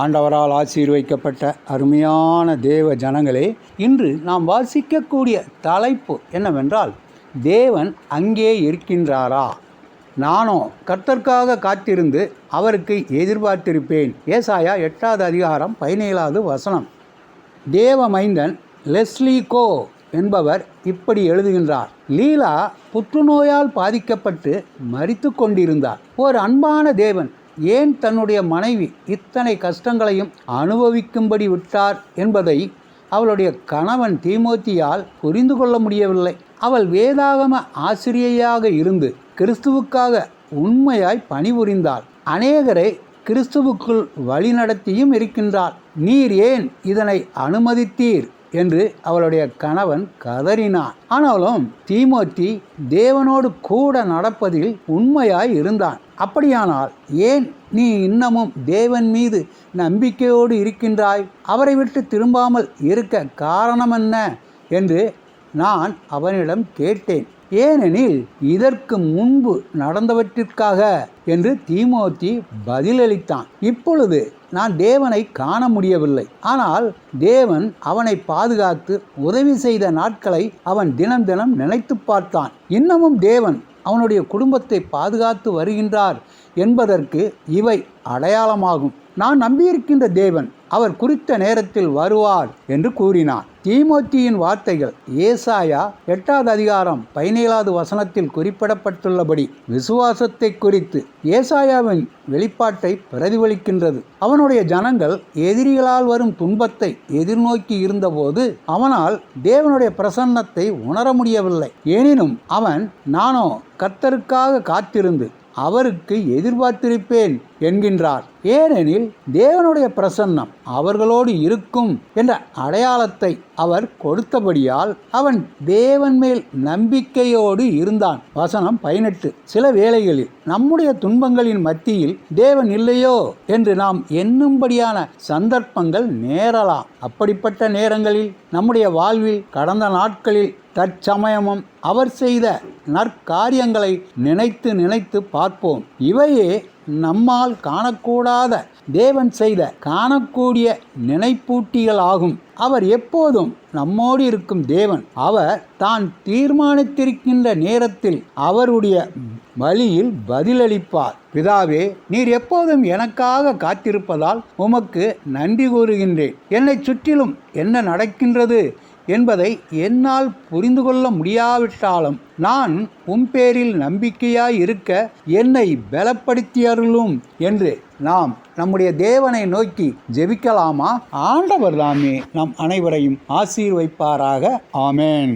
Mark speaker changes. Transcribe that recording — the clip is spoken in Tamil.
Speaker 1: ஆண்டவரால் ஆசீர்வைக்கப்பட்ட அருமையான தேவ ஜனங்களே இன்று நாம் வாசிக்கக்கூடிய தலைப்பு என்னவென்றால் தேவன் அங்கே இருக்கின்றாரா? நானோ கர்த்தர்க்காக காத்திருந்து அவருக்கு எதிர்பார்த்திருப்பேன். ஏசாயா எட்டாவது அதிகாரம் பதினேழாவது வசனம். தேவமைந்தன் லெஸ்லி கோ என்பவர் இப்படி எழுதுகின்றார். லீலா புற்றுநோயால் பாதிக்கப்பட்டு மறித்து கொண்டிருந்தார். ஒரு அன்பான தேவன் ஏன் தன்னுடைய மனைவி இத்தனை கஷ்டங்களையும் அனுபவிக்கும்படி விட்டார் என்பதை அவளுடைய கணவன் தீமோத்தியால் புரிந்து கொள்ள முடியவில்லை. அவள் வேதாகம ஆசிரியையாக இருந்து கிறிஸ்துவுக்காக உண்மையாய் பணிபுரிந்தாள். அநேகரை கிறிஸ்துவுக்குள் வழிநடத்தியும் இருக்கின்றார் நீர் ஏன் இதனை அனுமதித்தீர்? என்று அவளுடைய கணவன் கதறினான். ஆனாலும் தீமோத்தி தேவனோடு கூட நடப்பதில் உண்மையாய் இருந்தான். அப்படியானால் ஏன் நீ இன்னமும் தேவன் மீது நம்பிக்கையோடு இருக்கின்றாய்? அவரை விட்டு திரும்பாமல் இருக்க காரணம் என்ன? என்று நான் அவனிடம் கேட்டேன். ஏனெனில் இதற்கு முன்பு நடந்தவற்றிற்காக என்று தீமோத்தி பதிலளித்தான். இப்பொழுது நான் தேவனை காண முடியவில்லை. ஆனால் தேவன் அவனை பாதுகாத்து உதவி செய்த நாட்களை அவன் தினம் தினம் நினைத்து பார்த்தான். இன்னமும் தேவன் அவனுடைய குடும்பத்தை பாதுகாத்து வருகின்றார். என்பதற்கு இவை அடையாளமாகும். நான் நம்பியிருக்கின்ற தேவன் அவர் குறித்த நேரத்தில் வருவார் என்று கூறினார். தீமோத்தியின் வார்த்தைகள் ஏசாயா எட்டாவது அதிகாரம் பதினேழாவது வசனத்தில் குறிப்பிடப்பட்டுள்ளபடி விசுவாசத்தை குறித்து ஏசாயாவின் வெளிப்பாட்டை பிரதிபலிக்கின்றது. அவனுடைய ஜனங்கள் எதிரிகளால் வரும் துன்பத்தை எதிர்நோக்கி இருந்தபோது அவனால் தேவனுடைய பிரசன்னத்தை உணர முடியவில்லை எனினும் அவன் நானோ கர்த்தருக்காக காத்திருந்து அவருக்கு எதிர்பார்த்திருப்பேன். என்கின்றார். ஏனெனில் தேவனுடைய பிரசன்னம் அவர்களோடு இருக்கும் என்ற அடையாளத்தை அவர் கொடுத்தபடியால் அவன் தேவன் மேல் நம்பிக்கையோடு இருந்தான். வசனம் பதினெட்டு. சில வேளைகளில் நம்முடைய துன்பங்களின் மத்தியில் தேவன் இல்லையோ என்று நாம் எண்ணும்படியான சந்தர்ப்பங்கள் நேரலாம். அப்படிப்பட்ட நேரங்களில் நம்முடைய வாழ்வில் கடந்த நாட்களில் தற்சமயமும் அவர் செய்த நற்காரியங்களை நினைத்து நினைத்து பார்ப்போம். இவையே நம்மால் காணக்கூடாத தேவன் செய்த காணக்கூடிய நினைப்பூட்டிகளாகும். அவர் எப்போதும் நம்மோடு இருக்கும் தேவன். அவர் தான் தீர்மானித்திருக்கின்ற நேரத்தில் அவருடைய வழியில் பதிலளிப்பார். பிதாவே நீர் எப்போதும் எனக்காக காத்திருப்பதால் உமக்கு நன்றி கூறுகின்றேன். என்னை சுற்றிலும் என்ன நடக்கின்றது? என்பதை என்னால் புரிந்து கொள்ள முடியாவிட்டாலும் நான் உம்பேரில் நம்பிக்கையாய் இருக்க என்னை பலப்படுத்தியருளும் என்று நாம் நம்முடைய தேவனை நோக்கி ஜெபிக்கலாமா? ஆண்டவர் தாமே நம் அனைவரையும் ஆசீர்வைப்பாராக. ஆமேன்.